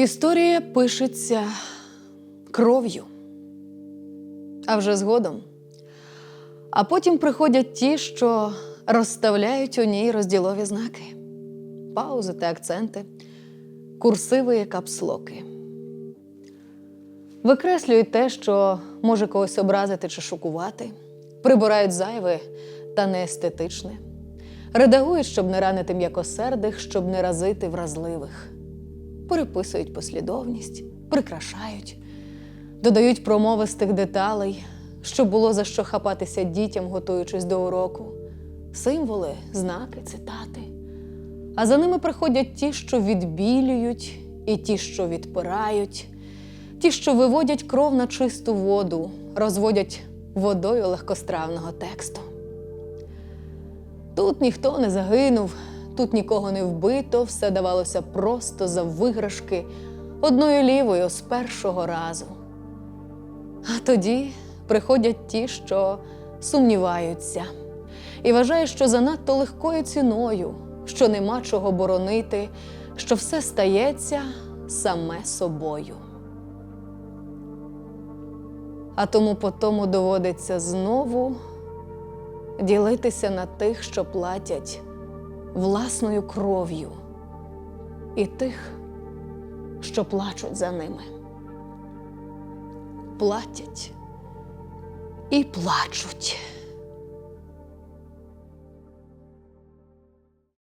Історія пишеться кров'ю, а вже згодом. А потім приходять ті, що розставляють у ній розділові знаки, паузи та акценти, курсиви і капслоки. Викреслюють те, що може когось образити чи шокувати, прибирають зайве та неестетичне, редагують, щоб не ранити м'якосердих, щоб не разити вразливих, переписують послідовність, прикрашають, додають промовистих деталей, щоб було за що хапатися дітям, готуючись до уроку, символи, знаки, цитати. А за ними приходять ті, що відбілюють, і ті, що відпирають, ті, що виводять кров на чисту воду, розводять водою легкостравного тексту. Тут ніхто не загинув, тут нікого не вбито, все давалося просто за виграшки одною лівою з першого разу. А тоді приходять ті, що сумніваються, і вважають, що занадто легкою ціною, що нема чого боронити, що все стається саме собою. А тому по тому доводиться знову ділитися на тих, що платять власною кров'ю, і тих, що плачуть за ними. Платять і плачуть.